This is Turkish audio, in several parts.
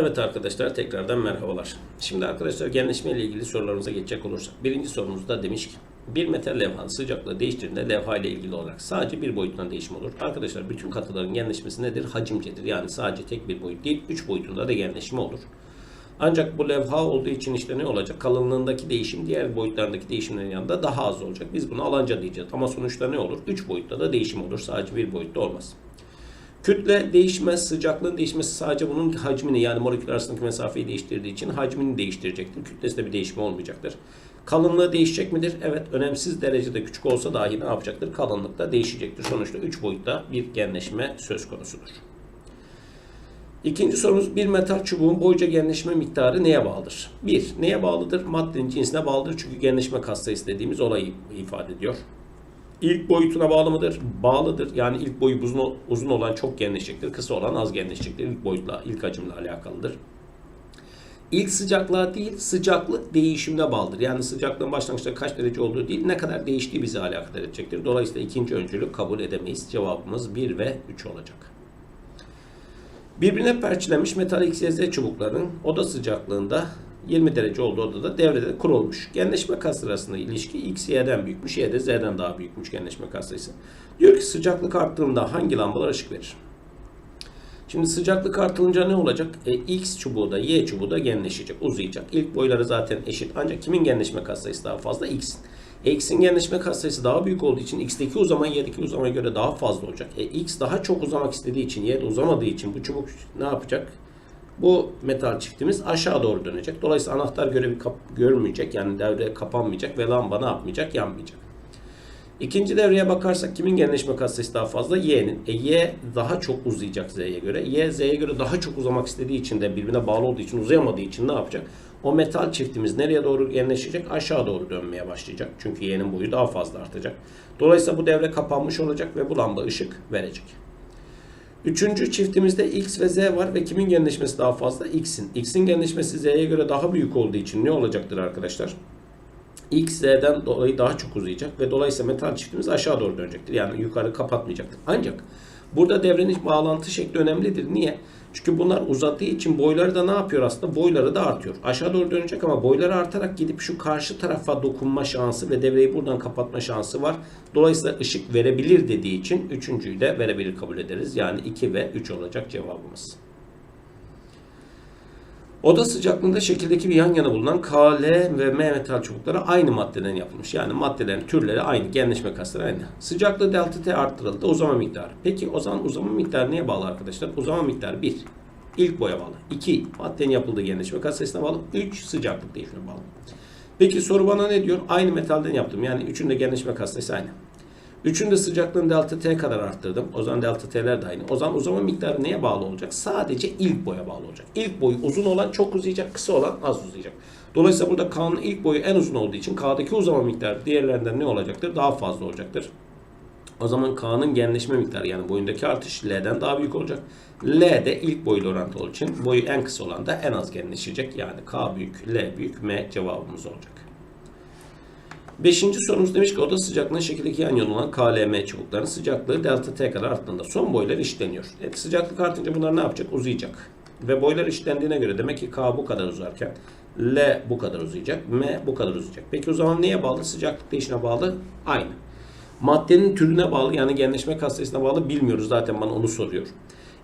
Evet arkadaşlar tekrardan merhabalar. Şimdi arkadaşlar genleşme ile ilgili sorularımıza geçecek olursak. Birinci sorumuzda demiş ki bir metal levhanın sıcaklığı değiştiğinde levha ile ilgili olarak sadece bir boyuttan değişim olur. Arkadaşlar bütün katıların genleşmesi nedir? Hacimcedir. Yani sadece tek bir boyut değil, üç boyutunda da genleşme olur. Ancak bu levha olduğu için işte ne olacak? Kalınlığındaki değişim diğer boyutlardaki değişimlerin yanında daha az olacak. Biz buna alanca diyeceğiz. Ama sonuçta ne olur? Üç boyutta da değişim olur. Sadece bir boyutta olmaz. Kütle değişmez, sıcaklığın değişmesi sadece bunun hacmini yani moleküller arasındaki mesafeyi değiştirdiği için hacmini değiştirecektir. Kütlesinde bir değişme olmayacaktır. Kalınlığı değişecek midir? Evet, önemsiz derecede küçük olsa dahi ne yapacaktır? Kalınlık da değişecektir. Sonuçta 3 boyutta bir genleşme söz konusudur. İkinci sorumuz bir metal çubuğun boyca genleşme miktarı neye bağlıdır? 1. Neye bağlıdır? Maddenin cinsine bağlıdır çünkü genleşme katsayısı dediğimiz olayı ifade ediyor. İlk boyutuna bağlı mıdır? Bağlıdır. Yani ilk boyu uzun, uzun olan çok genleşecektir. Kısa olan az genleşecektir. İlk boyutla, ilk hacimle alakalıdır. İlk sıcaklığa değil, sıcaklık değişimine bağlıdır. Yani sıcaklığın başlangıçta kaç derece olduğu değil, ne kadar değiştiği bizi alakadar edecektir. Dolayısıyla ikinci öncülü kabul edemeyiz. Cevabımız 1 ve 3 olacak. Birbirine perçilenmiş metal XYZ çubukların oda sıcaklığında 20 derece olduğu odada devrede kurulmuş. Genleşme kas arasında ilişki X, Y'den büyükmüş, Y de Z'den daha büyükmüş genleşme kas sayısı. Diyor ki sıcaklık arttığında hangi lambalar ışık verir? Şimdi sıcaklık artılınca ne olacak? E, X çubuğu da Y çubuğu da genleşecek, uzayacak. İlk boyları zaten eşit. Ancak kimin genleşme katsayısı daha fazla? X'in. E, X'in genleşme katsayısı daha büyük olduğu için X'teki uzama Y'deki uzamaya göre daha fazla olacak. E, X daha çok uzamak istediği için Y uzamadığı için bu çubuk ne yapacak? Bu metal çiftimiz aşağı doğru dönecek. Dolayısıyla anahtar görevi görmeyecek. Yani devre kapanmayacak ve lamba ne yapmayacak? Yanmayacak. İkinci devreye bakarsak kimin genleşme katsayısı daha fazla? Y'nin. E, y daha çok uzayacak Z'ye göre. Y Z'ye göre daha çok uzamak istediği için de birbirine bağlı olduğu için uzayamadığı için ne yapacak? O metal çiftimiz nereye doğru genleşecek? Aşağı doğru dönmeye başlayacak. Çünkü Y'nin boyu daha fazla artacak. Dolayısıyla bu devre kapanmış olacak ve bu lamba ışık verecek. Üçüncü çiftimizde X ve Z var ve kimin genleşmesi daha fazla? X'in. X'in genleşmesi Z'ye göre daha büyük olduğu için ne olacaktır arkadaşlar? X Z'den dolayı daha çok uzayacak ve dolayısıyla metal çiftimiz aşağı doğru dönecektir. Yani yukarı kapatmayacaktır. Ancak burada devrenin bağlantı şekli önemlidir. Niye? Çünkü bunlar uzadığı için boyları da ne yapıyor aslında? Boyları da artıyor. Aşağı doğru dönecek ama boyları artarak gidip şu karşı tarafa dokunma şansı ve devreyi buradan kapatma şansı var. Dolayısıyla ışık verebilir dediği için üçüncüyü de verebilir kabul ederiz. Yani 2 ve 3 olacak cevabımız. Oda sıcaklığında şekildeki bir yan yana bulunan K, ve M metal çubukları aynı maddeden yapılmış. Yani maddelerin türleri aynı, genleşme kasları aynı. Sıcaklığı delta T arttırıldı, uzama miktarı. Peki o zaman uzama miktarı neye bağlı arkadaşlar? Uzama miktarı 1. İlk boya bağlı. 2. Maddenin yapıldığı genleşme kas bağlı. 3. Sıcaklık değişimine bağlı. Peki soru bana ne diyor? Aynı metalden yaptım. Yani üçün de genleşme kas aynı. Üçün de sıcaklığını delta T kadar arttırdım. O zaman delta T'ler de aynı. O zaman uzama miktarı neye bağlı olacak? Sadece ilk boya bağlı olacak. İlk boyu uzun olan çok uzayacak, kısa olan az uzayacak. Dolayısıyla burada K'nın ilk boyu en uzun olduğu için K'daki uzama miktarı diğerlerinden ne olacaktır? Daha fazla olacaktır. O zaman K'nın genleşme miktarı yani boyundaki artış L'den daha büyük olacak. L de ilk boyuyla orantılı olduğu için boyu en kısa olan da en az genleşecek. Yani K büyük, L büyük, M cevabımız olacak. Beşinci sorumuz demiş ki oda sıcaklığına şekildeki yan yana olan KLM çubukların sıcaklığı delta T kadar arttığında son boylar eşitleniyor. Evet, sıcaklık artınca bunlar ne yapacak? Uzayacak. Ve boylar eşitlendiğine göre demek ki K bu kadar uzarken L bu kadar uzayacak, M bu kadar uzayacak. Peki o zaman neye bağlı? Sıcaklık değişine bağlı? Aynı. Maddenin türüne bağlı yani genleşme katsayısına bağlı bilmiyoruz zaten bana onu soruyor.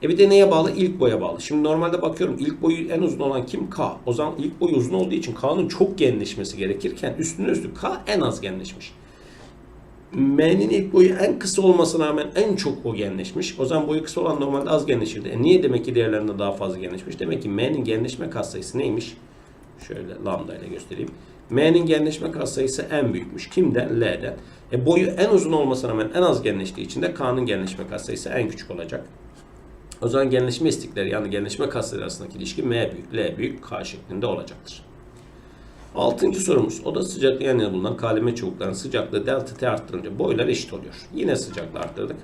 E bir de neye bağlı? İlk boya bağlı. Şimdi normalde bakıyorum ilk boyu en uzun olan kim? K. O zaman ilk boyu uzun olduğu için K'nın çok genleşmesi gerekirken üstüne üstlük K en az genleşmiş. M'nin ilk boyu en kısa olmasına rağmen en çok o genleşmiş. O zaman boyu kısa olan normalde az genleşirdi. E niye demek ki diğerlerinde daha fazla genleşmiş? Demek ki M'nin genleşme katsayısı neymiş? Şöyle lambda ile göstereyim. M'nin genleşme katsayısı en büyükmüş. Kimden? L'den. E boyu en uzun olmasına rağmen en az genleştiği için de K'nın genleşme katsayısı en küçük olacak. O zaman genleşme istikleri yani genleşme kasları arasındaki ilişki M büyük, L büyük, K şeklinde olacaktır. Altıncı sorumuz. Oda sıcaklığı yan yana bulunan kaleme çubukların sıcaklığı delta T arttırınca boylar eşit oluyor. Yine sıcaklığı arttırdık.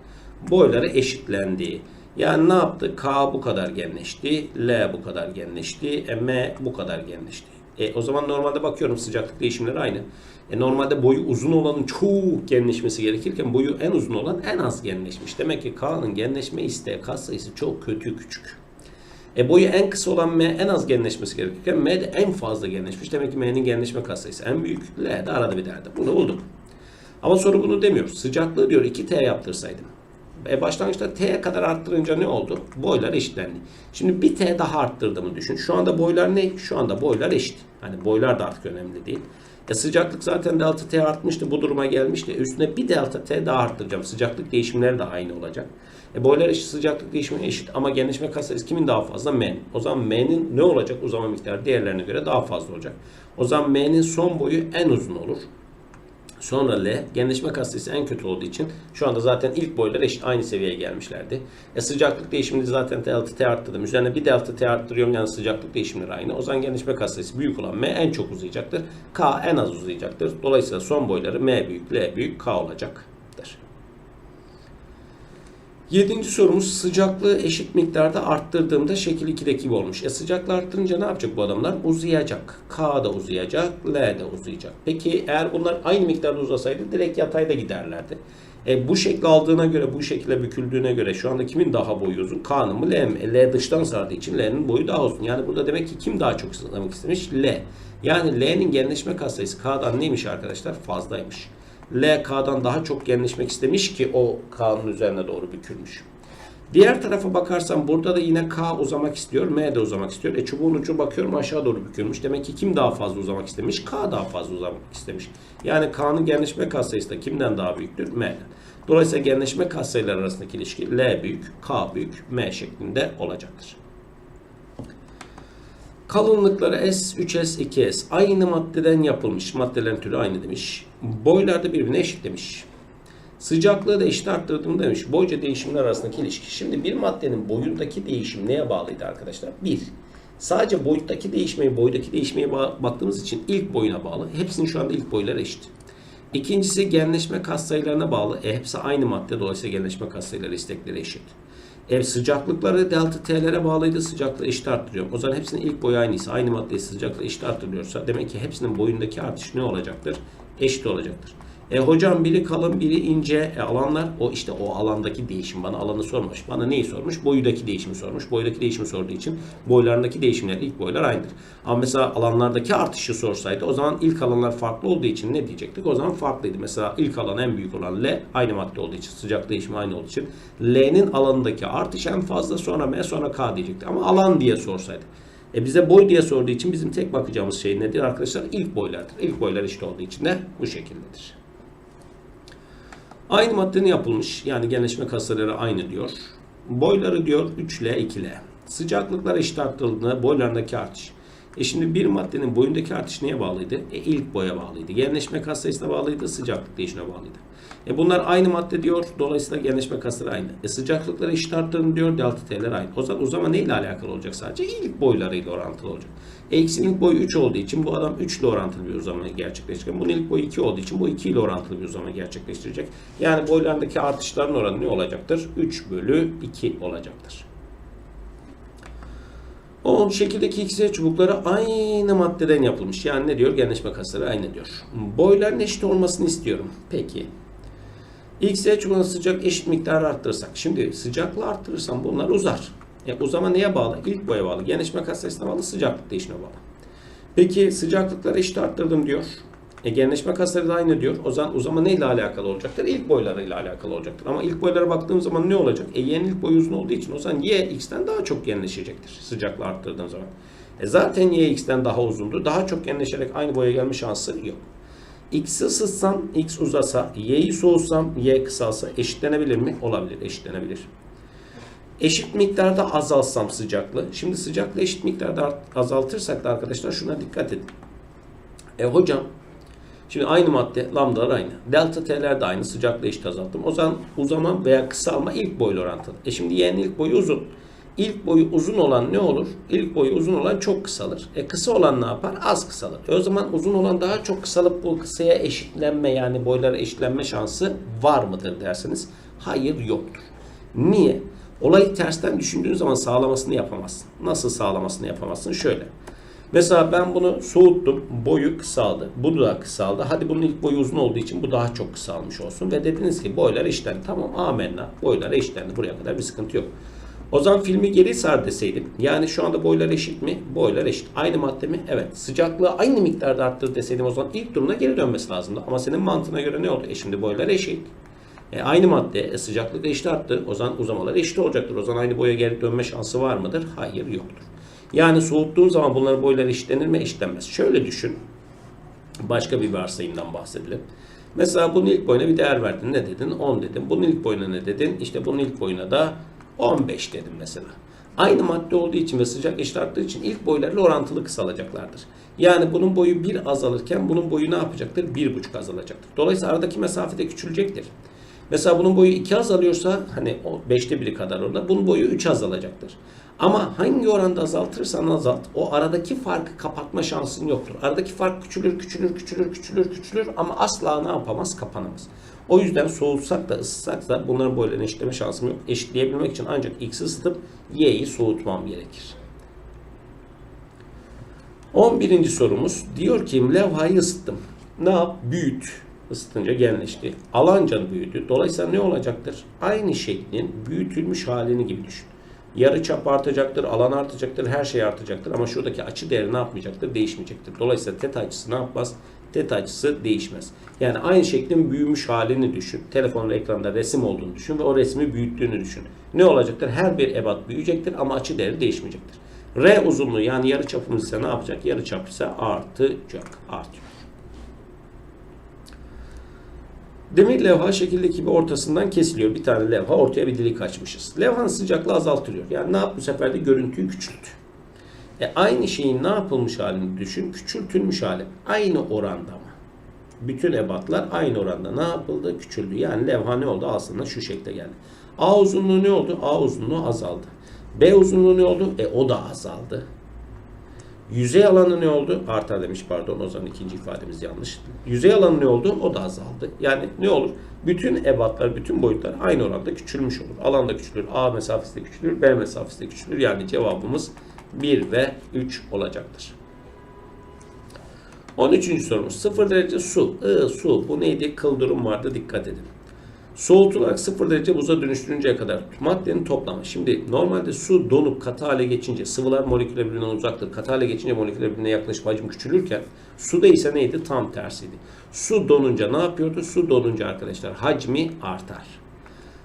Boyları eşitlendi. Yani ne yaptı? K bu kadar genleşti. L bu kadar genleşti. M bu kadar genleşti. E, o zaman normalde bakıyorum sıcaklık değişimleri aynı. E, normalde boyu uzun olanın çok genleşmesi gerekirken boyu en uzun olan en az genleşmiş. Demek ki K'nın genleşme isteği kas sayısı çok kötü küçük. E boyu en kısa olan M en az genleşmesi gerekirken M de en fazla genleşmiş. Demek ki M'nin genleşme katsayısı en büyük. L de arada bir derdi. Bunu buldum. Ama soru bunu demiyor. Sıcaklığı diyor 2T yaptırsaydım. E başlangıçta T'ye kadar arttırınca ne oldu? Boylar eşitlendi. Şimdi bir T daha arttırdığımı düşün. Şu anda boylar ne? Şu anda boylar eşit. Hani boylar da artık önemli değil. E sıcaklık zaten delta T artmıştı. Bu duruma gelmişti. Üstüne bir delta T daha arttıracağım. Sıcaklık değişimleri de aynı olacak. E boylar eşit, sıcaklık değişimi eşit ama genleşme katsayısı kimin daha fazla? M'nin. O zaman M'nin ne olacak? Uzama miktarı diğerlerine göre daha fazla olacak. O zaman M'nin son boyu en uzun olur. Sonra L, genleşme katsayısı en kötü olduğu için şu anda zaten ilk boylar eşit aynı seviyeye gelmişlerdi. E sıcaklık değişimini zaten delta T arttırdım. Üzerine bir delta T arttırıyorum yani sıcaklık değişimleri aynı. O zaman genleşme katsayısı büyük olan M en çok uzayacaktır. K en az uzayacaktır. Dolayısıyla son boyları M büyük, L büyük, K olacaktır. Yedinci sorumuz sıcaklığı eşit miktarda arttırdığımda şekil 2'deki gibi olmuş. E sıcaklığı arttırınca ne yapacak bu adamlar? Uzayacak. K da uzayacak, L de uzayacak. Peki eğer bunlar aynı miktarda uzasaydı direkt yatayda giderlerdi. E bu şekli aldığına göre, bu şekilde büküldüğüne göre şu anda kimin daha boyu uzun? K'nın mı L mi? E, L dıştan sardığı için L'nin boyu daha uzun. Yani burada demek ki kim daha çok sınırlamak istemiş? L. Yani L'nin genleşme katsayısı K'dan neymiş arkadaşlar? Fazlaymış. L K'dan daha çok genleşmek istemiş ki o K'nın üzerine doğru bükülmüş. Diğer tarafa bakarsam burada da yine K uzamak istiyor, M de uzamak istiyor. E çubuğun ucu bakıyorum aşağı doğru bükülmüş. Demek ki kim daha fazla uzamak istemiş? K daha fazla uzamak istemiş. Yani K'nın genleşme katsayısı da kimden daha büyüktür? M'den. Dolayısıyla genleşme katsayılar arasındaki ilişki L büyük, K büyük, M şeklinde olacaktır. Kalınlıkları S, 3S, 2S aynı maddeden yapılmış. Maddelerin türü aynı demiş. Boylar da birbirine eşit demiş. Sıcaklığı da eşit arttırdım demiş. Boyca değişimler arasındaki ilişki. Şimdi bir maddenin boyundaki değişim neye bağlıydı arkadaşlar? Bir, sadece boyuttaki değişmeyi, boydaki değişmeye ba- baktığımız için ilk boyuna bağlı. Hepsinin şu anda ilk boyları eşit. İkincisi genleşme katsayılarına bağlı. E, hepsi aynı madde dolayısıyla genleşme katsayıları istekleri eşit. Ev sıcaklıkları delta T'lere bağlıydı. Sıcaklığı eşit arttırıyorum. O zaman hepsinin ilk boyu aynıysa, aynı maddeye sıcaklığı eşit arttırılıyorsa demek ki hepsinin boyundaki artış ne olacaktır? Eşit olacaktır. E hocam biri kalın biri ince e, alanlar o işte o alandaki değişim bana alanı sormuş. Bana neyi sormuş? Boyudaki değişimi sormuş. Boydaki değişimi sorduğu için boylarındaki değişimler ilk boylar aynıdır. Ama mesela alanlardaki artışı sorsaydı o zaman ilk alanlar farklı olduğu için ne diyecektik? O zaman farklıydı. Mesela ilk alan en büyük olan L aynı madde olduğu için sıcak değişimi aynı olduğu için L'nin alanındaki artış en fazla sonra M sonra K diyecekti. Ama alan diye sorsaydı. E bize boy diye sorduğu için bizim tek bakacağımız şey nedir arkadaşlar? İlk boylardır. İlk boylar eşit olduğu için de bu şekildedir. Aynı maddenin yapılmış. Yani genleşme kasları aynı diyor. Boyları diyor 3L 2L. Sıcaklıklar eşit arttırıldığında boylarındaki artış. E şimdi bir maddenin boyundaki artış neye bağlıydı? E ilk boya bağlıydı. Genleşme kas sayısına bağlıydı, sıcaklık değişimine bağlıydı. E bunlar aynı madde diyor. Dolayısıyla genleşme kasları aynı. E sıcaklıkları eşit arttırın diyor. Delta T'ler aynı. O zaman uzama neyle alakalı olacak sadece? İlk boylarıyla orantılı olacak. E ikisinin ilk boyu 3 olduğu için bu adam 3 ile orantılı bir uzama gerçekleştirecek. Bunun ilk boyu 2 olduğu için bu 2 ile orantılı bir uzama gerçekleştirecek. Yani boylarındaki artışların oranı ne olacaktır? 3 bölü 2 olacaktır. O şekildeki ikisi çubukları aynı maddeden yapılmış. Yani ne diyor? Genleşme kasları aynı diyor. Boyların eşit olmasını istiyorum. Peki. X çubuğuna sıcak eşit miktar arttırırsak. Şimdi sıcaklığı arttırırsam bunlar uzar. E, uzama neye bağlı? İlk boya bağlı. Genleşme kas sayısına bağlı, sıcaklık değişimine bağlı. Peki sıcaklıkları eşit arttırdım diyor. E, genleşme kasları da aynı diyor. O zaman uzama neyle alakalı olacaktır? İlk boylarıyla alakalı olacaktır. Ama ilk boylara baktığım zaman ne olacak? E y'nin ilk boyu uzun olduğu için o zaman y x'ten daha çok genleşecektir sıcaklığı arttırdığım zaman. E, zaten y x'ten daha uzundu. Daha çok genleşerek aynı boya gelme şansı yok. X'i ısıtsam x uzasa, y'yi soğutsam y kısalsa eşitlenebilir mi? Olabilir, eşitlenebilir. Eşit miktarda azaltsam sıcaklığı. Şimdi sıcaklığı eşit miktarda azaltırsak da arkadaşlar şuna dikkat edin. E hocam Şimdi aynı madde, lambdalar aynı. Delta T'ler de aynı. Sıcaklığı eşit azalttım. O zaman uzama veya kısalma ilk boyla orantılı. E şimdi y'nin ilk boyu uzun. İlk boyu uzun olan ne olur? İlk boyu uzun olan çok kısalır. E kısa olan ne yapar? Az kısalır. E o zaman uzun olan daha çok kısalıp bu kısaya eşitlenme yani boylara eşitlenme şansı var mıdır derseniz hayır yoktur. Niye? Olayı tersten düşündüğün zaman sağlamasını yapamazsın. Nasıl sağlamasını yapamazsın? Şöyle. Mesela ben bunu soğuttum. Boyu kısaldı. Bu da kısaldı. Hadi bunun ilk boyu uzun olduğu için bu daha çok kısalmış olsun. Ve dediniz ki boylar eşitlendi. Tamam amenna. Boylar eşitlendi. Buraya kadar bir sıkıntı yok. O zaman filmi geri sar deseydim. Yani şu anda boylar eşit mi? Boylar eşit. Aynı madde mi? Evet. Sıcaklığı aynı miktarda arttır deseydim o zaman ilk durumuna geri dönmesi lazımdı. Ama senin mantığına göre ne oldu? E şimdi boylar eşit. E aynı madde e sıcaklık eşit arttı. O zaman uzamalar eşit olacaktır. O zaman aynı boya geri dönme şansı var mıdır? Hayır yoktur. Yani soğuttuğun zaman bunların boyları eşitlenir mi? Eşitlenmez. Şöyle düşün. Başka bir varsayımdan bahsedelim. Mesela bunun ilk boyuna bir değer verdin. Ne dedin? 10 dedin. Bunun ilk boyuna ne dedin? İşte bunun ilk boyuna da 15 dedim mesela. Aynı madde olduğu için ve sıcak eşit arttığı için ilk boylarla orantılı kısalacaklardır. Yani bunun boyu 1 azalırken bunun boyu ne yapacaktır? 1,5 azalacaktır. Dolayısıyla aradaki mesafe de küçülecektir. Mesela bunun boyu 2 azalıyorsa hani o 5'te 1'i kadar orada bunun boyu 3 azalacaktır. Ama hangi oranda azaltırsan azalt o aradaki farkı kapatma şansın yoktur. Aradaki fark küçülür, küçülür, küçülür, küçülür, küçülür ama asla ne yapamaz? Kapanamaz. O yüzden soğutsak da ısıtsak da bunların boylarını eşitleme şansım yok. Eşitleyebilmek için ancak X'i ısıtıp Y'yi soğutmam gerekir. 11. sorumuz diyor ki levhayı ısıttım. Ne yap? Büyüt. Isıtınca genleşti. Alanca büyüdü. Dolayısıyla ne olacaktır? Aynı şeklin büyütülmüş halini gibi düşün. Yarı çap artacaktır, alan artacaktır, her şey artacaktır ama şuradaki açı değeri ne yapmayacaktır? Değişmeyecektir. Dolayısıyla teta açısı ne yapmaz? Teta açısı değişmez. Yani aynı şeklin büyümüş halini düşün. Telefonun ekranda resim olduğunu düşün ve o resmi büyüttüğünü düşün. Ne olacaktır? Her bir ebat büyüyecektir ama açı değeri değişmeyecektir. R uzunluğu yani yarı çapımız ise ne yapacak? Yarı çap ise artacak. Artıyor. Demir levha şekildeki gibi ortasından kesiliyor. Bir tane levha ortaya bir delik açmışız. Levhanın sıcaklığı azaltılıyor. Yani ne yap bu sefer de görüntüyü küçült. E aynı şeyin ne yapılmış halini düşün. Küçültülmüş hali. Aynı oranda mı? Bütün ebatlar aynı oranda ne yapıldı? Küçüldü. Yani levha ne oldu? Aslında şu şekilde geldi. A uzunluğu ne oldu? A uzunluğu azaldı. B uzunluğu ne oldu? E o da azaldı. Yüzey alanı ne oldu? Artar demiş pardon o zaman ikinci ifademiz yanlış. Yüzey alanı ne oldu? O da azaldı. Yani ne olur? Bütün ebatlar, bütün boyutlar aynı oranda küçülmüş olur. Alan da küçülür, A mesafesi de küçülür, B mesafesi de küçülür. Yani cevabımız 1 ve 3 olacaktır. 13. sorumuz 0 derece su. I, su. Bu neydi? Kıl durum vardı. Dikkat edin. Soğutularak 0 derece buza dönüştürünceye kadar maddenin toplamı. Şimdi normalde su donup katı hale geçince sıvılar moleküler birbirinden uzaktır. Katı hale geçince moleküler birbirine yaklaşıp hacim küçülürken suda ise neydi? Tam tersiydi. Su donunca ne yapıyordu? Su donunca arkadaşlar hacmi artar.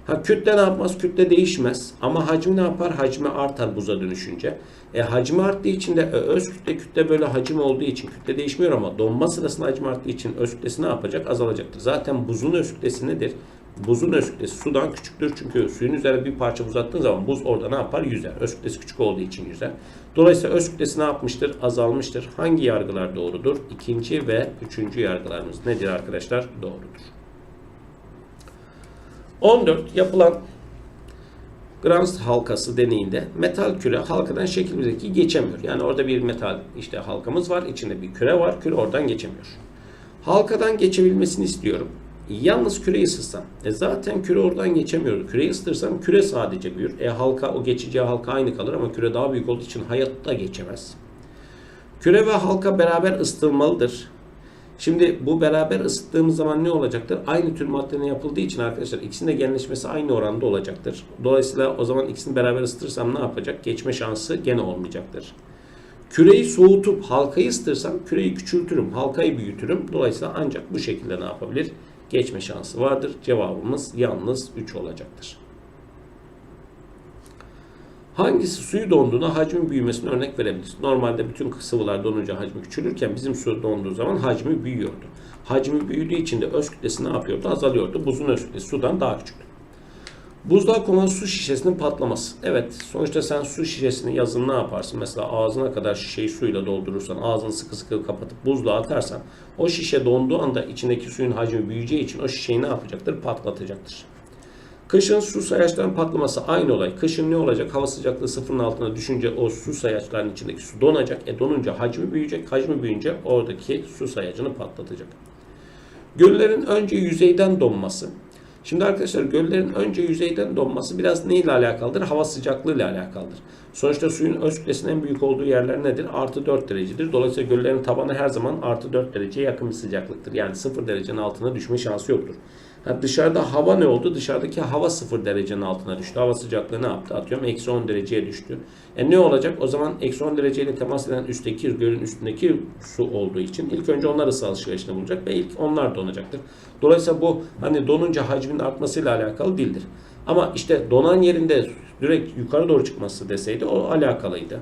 Ha kütle ne yapmaz? Kütle değişmez. Ama hacmi ne yapar? Hacmi artar buza dönüşünce. E hacmi arttığı için de e, öz kütle kütle böyle hacim olduğu için kütle değişmiyor ama donma sırasında hacmi arttığı için öz kütlesi ne yapacak? Azalacaktır. Zaten buzun öz kütlesi nedir? Buzun öz kütlesi sudan küçüktür çünkü suyun üzerine bir parça buz attığın zaman buz orada ne yapar? Yüzer. Öz kütlesi küçük olduğu için yüzer. Dolayısıyla öz kütlesi ne yapmıştır? Azalmıştır. Hangi yargılar doğrudur? İkinci ve üçüncü yargılarımız nedir arkadaşlar? Doğrudur. 14 yapılan Grams halkası deneyinde metal küre halkadan şekildeki geçemiyor. Yani orada bir metal işte halkamız var, içinde bir küre var, küre oradan geçemiyor. Halkadan geçebilmesini istiyorum. Yalnız küreyi ısıtsam. E zaten küre oradan geçemiyor. Küreyi ısıtırsam küre sadece büyür. E halka o geçeceği halka aynı kalır ama küre daha büyük olduğu için hayatta geçemez. Küre ve halka beraber ısıtılmalıdır. Şimdi bu beraber ısıttığımız zaman ne olacaktır? Aynı tür maddenin yapıldığı için arkadaşlar ikisinin de genleşmesi aynı oranda olacaktır. Dolayısıyla o zaman ikisini beraber ısıtırsam ne yapacak? Geçme şansı gene olmayacaktır. Küreyi soğutup halkayı ısıtırsam küreyi küçültürüm, halkayı büyütürüm. Dolayısıyla ancak bu şekilde ne yapabilir? Geçme şansı vardır. Cevabımız yalnız 3 olacaktır. Hangisi suyu donduğuna hacmin büyümesine örnek verebiliriz? Normalde bütün sıvılar donunca hacmi küçülürken bizim su donduğu zaman hacmi büyüyordu. Hacmi büyüdüğü için de öz kütlesi ne yapıyordu? Azalıyordu. Buzun öz kütlesi sudan daha küçüktü. Buzluğa konan su şişesinin patlaması. Evet sonuçta sen su şişesini yazın ne yaparsın? Mesela ağzına kadar şişeyi suyla doldurursan, ağzını sıkı sıkı kapatıp buzluğa atarsan o şişe donduğu anda içindeki suyun hacmi büyüyeceği için o şişeyi ne yapacaktır? Patlatacaktır. Kışın su sayaçlarının patlaması aynı olay. Kışın ne olacak? Hava sıcaklığı sıfırın altına düşünce o su sayaçlarının içindeki su donacak. E donunca hacmi büyüyecek. Hacmi büyüyünce oradaki su sayacını patlatacak. Göllerin önce yüzeyden donması. Şimdi arkadaşlar göllerin önce yüzeyden donması biraz neyle alakalıdır? Hava sıcaklığı ile alakalıdır. Sonuçta suyun öz kütlesinin en büyük olduğu yerler nedir? Artı 4 derecedir. Dolayısıyla göllerin tabanı her zaman artı 4 dereceye yakın bir sıcaklıktır. Yani 0 derecenin altına düşme şansı yoktur. Ha dışarıda hava ne oldu? Dışarıdaki hava 0 derecenin altına düştü. Hava sıcaklığı ne yaptı? Atıyorum eksi 10 dereceye düştü. E ne olacak? O zaman eksi 10 dereceyle temas eden üstteki gölün üstündeki su olduğu için ilk önce onlar ısı alışverişinde bulacak ve ilk onlar donacaktır. Dolayısıyla bu hani donunca hacmin artmasıyla alakalı değildir. Ama işte donan yerinde direkt yukarı doğru çıkması deseydi o alakalıydı.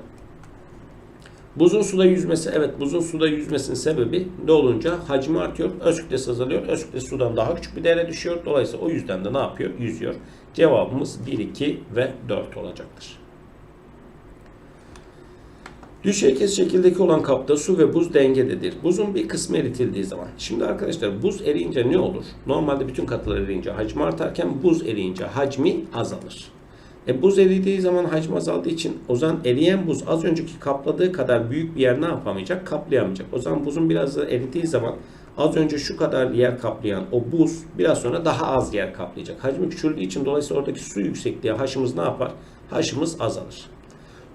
Buzun suda yüzmesi, evet buzun suda yüzmesinin sebebi ne olunca hacmi artıyor, öz kütlesi azalıyor. Öz kütlesi sudan daha küçük bir değere düşüyor. Dolayısıyla o yüzden de ne yapıyor? Yüzüyor. Cevabımız 1, 2 ve 4 olacaktır. Düşey kes şekildeki olan kapta su ve buz dengededir. Buzun bir kısmı eritildiği zaman. Şimdi arkadaşlar buz eriyince ne olur? Normalde bütün katılar eriyince hacmi artarken buz eriyince hacmi azalır. E, buz eridiği zaman hacmi azaldığı için o zaman eriyen buz az önceki kapladığı kadar büyük bir yer ne yapamayacak? Kaplayamayacak. O zaman buzun biraz da eridiği zaman az önce şu kadar yer kaplayan o buz biraz sonra daha az yer kaplayacak. Hacmi küçüldüğü için dolayısıyla oradaki su yüksekliği haşımız ne yapar? Haşımız azalır.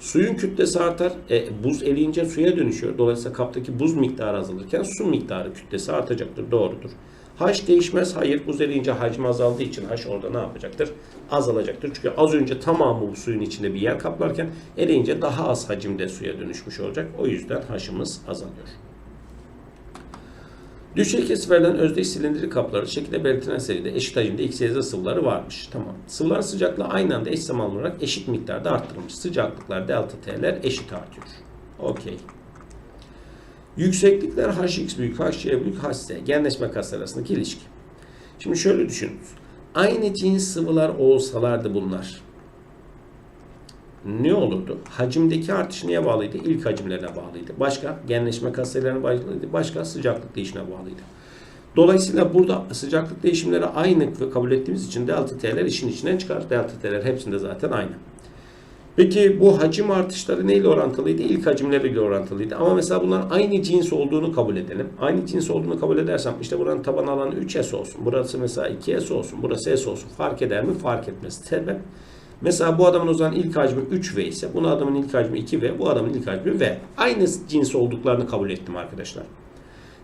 Suyun kütlesi artar. E, buz eriyince suya dönüşüyor. Dolayısıyla kaptaki buz miktarı azalırken su miktarı kütlesi artacaktır. Doğrudur. H değişmez. Hayır. Eriyince hacmi azaldığı için H orada ne yapacaktır? Azalacaktır. Çünkü az önce tamamı bu suyun içinde bir yer kaplarken eriyince daha az hacimde suya dönüşmüş olacak. O yüzden H'ımız azalıyor. Düşey verilen özdeş silindirik kapları şekilde belirtilen seride eşit hacimde X, Y, sıvıları varmış. Tamam. Sıvıların sıcaklığı aynı anda eş zamanlı olarak eşit miktarda arttırılmış. Sıcaklıklar delta T'ler eşit artıyor. Okey. Yükseklikler Hx büyük, Hc büyük, Hc. Genleşme kasları arasındaki ilişki. Şimdi şöyle düşünün. Aynı cins sıvılar olsalardı bunlar. Ne olurdu? Hacimdeki artış neye bağlıydı? İlk hacimlerine bağlıydı. Başka genleşme kaslarına bağlıydı. Başka sıcaklık değişimine bağlıydı. Dolayısıyla burada sıcaklık değişimleri aynı kabul ettiğimiz için delta T'ler işin içinden çıkar. Delta T'ler hepsinde zaten aynı. Peki bu hacim artışları neyle orantılıydı? İlk hacimleriyle orantılıydı. Ama mesela bunlar aynı cins olduğunu kabul edelim. Aynı cins olduğunu kabul edersem işte buranın taban alanı 3S olsun. Burası mesela 2S olsun. Burası S olsun. Fark eder mi? Fark etmez. Sebep Mesela bu adamın o zaman ilk hacmi 3V ise bu adamın ilk hacmi 2V, bu adamın ilk hacmi V. Aynı cins olduklarını kabul ettim arkadaşlar.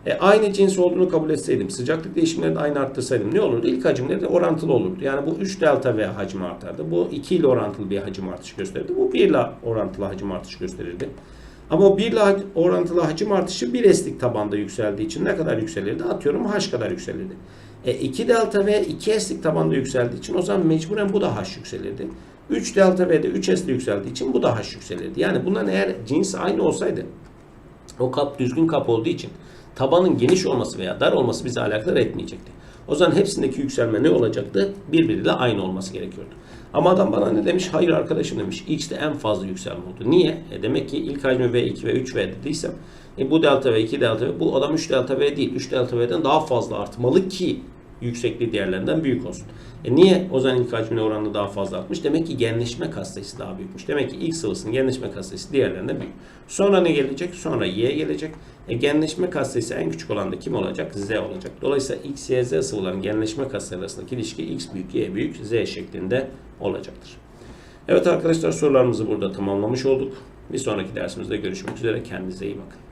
E, aynı cins olduğunu kabul etseydim, sıcaklık değişimlerini de aynı arttırsaydım ne olurdu? İlk hacimleri de orantılı olurdu. Yani bu 3 delta V hacmi artardı. Bu 2 ile orantılı bir hacim artışı gösterirdi. Bu 1 ile orantılı hacim artışı gösterirdi. Ama o 1 ile orantılı hacim artışı bir eslik tabanda yükseldiği için ne kadar yükselirdi? Atıyorum H kadar yükselirdi. E 2 delta V 2 eslik tabanda yükseldiği için o zaman mecburen bu da H yükselirdi. 3 delta V'de 3 S'de yükseldiği için bu da H yükselirdi. Yani bunların eğer cins aynı olsaydı o kap düzgün kap olduğu için tabanın geniş olması veya dar olması bizi alakadar etmeyecekti. O zaman hepsindeki yükselme ne olacaktı? Birbiriyle aynı olması gerekiyordu. Ama adam bana ne demiş? Hayır arkadaşım demiş. X'te en fazla yükselme oldu. Niye? E demek ki ilk hacmi V2 ve 3V dediysem e bu delta V 2 delta V bu adam 3 delta V değil. 3 delta V'den daha fazla artmalı ki yüksekliği diğerlerinden büyük olsun. E niye o zaman ilk hacmine oranla daha fazla artmış? Demek ki genleşme katsayısı daha büyükmüş. Demek ki ilk sıvısının genleşme katsayısı diğerlerinden büyük. Sonra ne gelecek? Sonra Y gelecek. E genleşme katsayısı en küçük olan da kim olacak? Z olacak. Dolayısıyla X, Y, Z sıvıların genleşme katsayısı arasındaki ilişki X büyük, Y büyük, Z şeklinde olacaktır. Evet arkadaşlar sorularımızı burada tamamlamış olduk. Bir sonraki dersimizde görüşmek üzere. Kendinize iyi bakın.